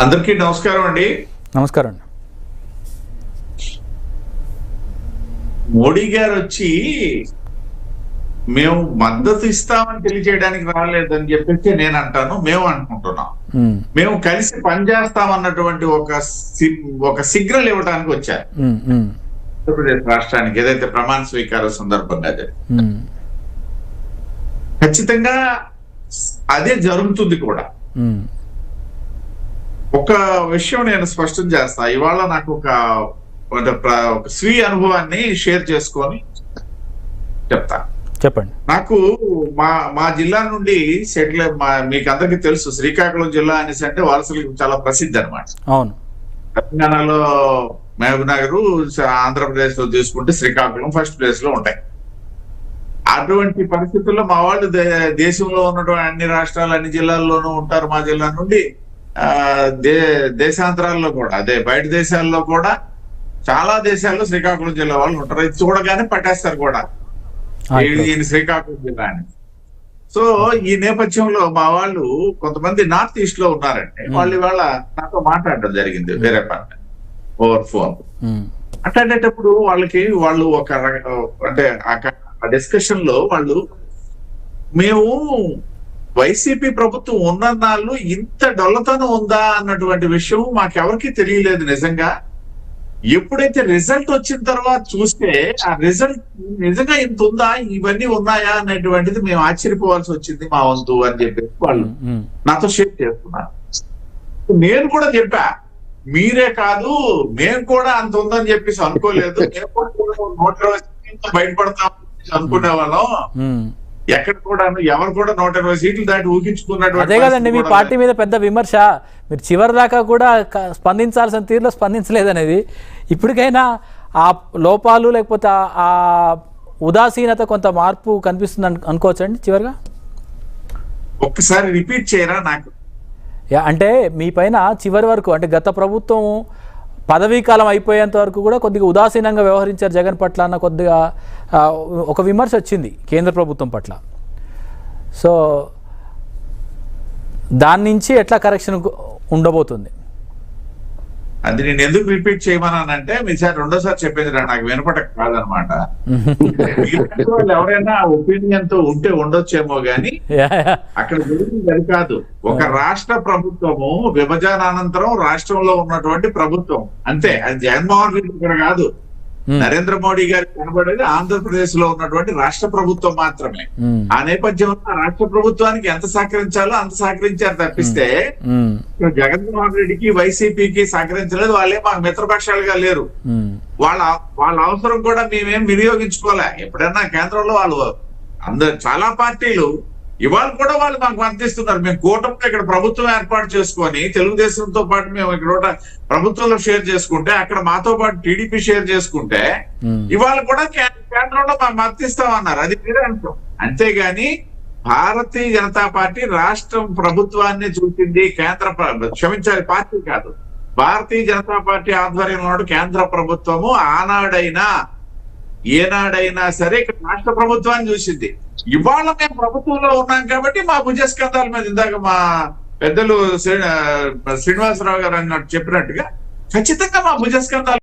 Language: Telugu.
అందరికీ నమస్కారం అండి. నమస్కారం. అండి మోడీ గారు వచ్చి మేము మద్దతు ఇస్తామని తెలియజేయడానికి రాలేదని చెప్పేసి నేను అంటాను మేము అనుకుంటున్నాం. మేము. కలిసి పనిచేస్తామన్నటువంటి ఒక సి- ఒక సిగ్నల్ ఇవ్వడానికి వచ్చారు. ఆంధ్రప్రదేశ్ రాష్ట్రానికి ఏదైతే ప్రమాణ స్వీకార సందర్భంగా జరిగింది. ఖచ్చితంగా అదే జరుగుతుంది కూడా. ఒక విషయం నేను స్పష్టం చేస్తా. ఇవాళ నాకు ఒక ఒక స్వీయ అనుభవాన్ని షేర్ చేసుకొని చెప్తా. చెప్పండి. నాకు మా మా జిల్లా నుండి సెటిల్ మా మీకు అందరికీ తెలుసు శ్రీకాకుళం జిల్లా అనేసి అంటే వలసలకు చాలా ప్రసిద్ధి అనమాట అవును. తెలంగాణలో మహబూబ్ నగర్ ఆంధ్రప్రదేశ్లో తీసుకుంటే శ్రీకాకుళం ఫస్ట్ ప్లేస్లో ఉంటాయి. అటువంటి పరిస్థితుల్లో మా వాళ్ళు దే- దేశంలో ఉన్నటువంటి అన్ని రాష్ట్రాలు అన్ని జిల్లాల్లోనూ ఉంటారు మా జిల్లా నుండి. దే దేశాంతరాల్లో కూడా అదే బయట దేశాల్లో కూడా చాలా దేశాల్లో శ్రీకాకుళం జిల్లా వాళ్ళు ఉంటారు. ఇది చూడగానే పట్టేస్తారు కూడా. ఈయన శ్రీకాకుళం జిల్లా అని. సో ఈ నేపథ్యంలో మా వాళ్ళు కొంతమంది నార్త్ ఈస్ట్లో ఉన్నారండి. వాళ్ళు ఇవాళ నాతో మాట్లాడడం జరిగింది వేరే పని ఓవర్ ఫోన్. మాట్లాడేటప్పుడు వాళ్ళకి వాళ్ళు ఒక అంటే ఆ డిస్కషన్లో వాళ్ళు మేము వైసీపీ ప్రభుత్వం ఉన్నన్నాళ్ళు ఇంత డొల్లతనం ఉందా అన్నటువంటి విషయం మాకెవరికి తెలియలేదు నిజంగా. ఎప్పుడైతే రిజల్ట్ వచ్చిన తర్వాత చూస్తే ఆ రిజల్ట్ నిజంగా ఇంత ఉందా? ఇవన్నీ ఉన్నాయా? అనేటువంటిది మేము ఆశ్చర్యపోవాల్సి వచ్చింది మా వంతు అని చెప్పేసి వాళ్ళు నాతో షేర్ చేస్తున్నారు నేను కూడా చెప్పా మీరే కాదు మేము కూడా అంత ఉందని చెప్పేసి అనుకోలేదు. మేము కూడా బయటపడతాం అనుకునే వాళ్ళం. ఎక్కడ కూడా ఎవరు కూడా నూట ఇరవై సీట్లు దాటి ఊహించుకున్నటువంటి అదే కదండి మీ పార్టీ మీద పెద్ద విమర్శ. మీరు చివరి దాకా కూడా స్పందించాల్సిన తీరులో స్పందించలేదనేది. ఇప్పటికైనా ఆ లోపాలు లేకపోతే ఆ- ఉదాసీనత కొంత మార్పు కనిపిస్తుంది అను అనుకోవచ్చండి చివరిగా? ఒక్కసారి రిపీట్ చేయరా నాకు? యా, అంటే మీ పైన చివరి వరకు అంటే గత ప్రభుత్వం పదవీ కాలం అయిపోయేంత వరకు కూడా కొద్దిగా ఉదాసీనంగా వ్యవహరించారు జగన్ పట్ల అన్న కొద్దిగా ఒక విమర్శ వచ్చింది కేంద్ర ప్రభుత్వం పట్ల. సో దాని నుంచి ఎట్లా కరెక్షన్ ఉండబోతుంది? అది నేను ఎందుకు రిపీట్ చేయమన్నానంటే మీ సార్ రెండోసారి చెప్పేది రా నాకు వినపడ కాదనమాట. వాళ్ళు ఎవరైనా ఒపీనియన్తో ఉంటే ఉండొచ్చేమో గానీ. అక్కడ జరిగింది కాదు. ఒక రాష్ట్ర ప్రభుత్వము విభజన అనంతరం రాష్ట్రంలో ఉన్నటువంటి ప్రభుత్వం. అంతే అది జగన్మోహన్ రెడ్డి ఇక్కడ కాదు. నరేంద్ర మోడీ గారికి కనబడేది ఆంధ్రప్రదేశ్లో ఉన్నటువంటి రాష్ట్ర ప్రభుత్వం మాత్రమే. ఉమ్, ఆ నేపథ్యంలో రాష్ట్ర ప్రభుత్వానికి ఎంత సహకరించాలో అంత సహకరించారు తప్పిస్తే ఇక్కడ జగన్మోహన్ రెడ్డికి వైసీపీకి సహకరించలేదు వాళ్ళే మాకు మిత్రపక్షాలుగా లేరు. వాళ్ళ వాళ్ళ అవసరం కూడా మేమేం వినియోగించుకోలే. ఎప్పుడైనా కేంద్రంలో వాళ్ళు అందరు చాలా పార్టీలు ఇవాళ కూడా వాళ్ళు మాకు అందిస్తున్నారు మేము కూటమిలో ఇక్కడ ప్రభుత్వం ఏర్పాటు చేసుకొని తెలుగుదేశంతో పాటు మేము ఇక్కడ ప్రభుత్వంలో షేర్ చేసుకుంటే అక్కడ మాతో పాటు టీడీపీ షేర్ చేసుకుంటే ఉమ్, ఇవాళ కూడా కేంద్రంలో మేము మద్దతిస్తామన్నారు అది వేరే అంశం. అంతేగాని భారతీయ జనతా పార్టీ రాష్ట్రం ప్రభుత్వాన్ని చూసింది కేంద్ర క్షమించాలి పార్టీ కాదు. భారతీయ జనతా పార్టీ ఆధ్వర్యంలో కేంద్ర ప్రభుత్వము ఆనాడైనా ఏనాడైనా సరే ఇక్కడ రాష్ట్ర ప్రభుత్వాన్ని చూసింది. ఇవాళ మేము ప్రభుత్వంలో ఉన్నాం కాబట్టి మా భుజస్కంధాల మీద ఇందాక మా పెద్దలు శ్రీనివాసరావు గారు అన్నట్టు చెప్పినట్టుగా ఖచ్చితంగా మా భుజస్కంధాలు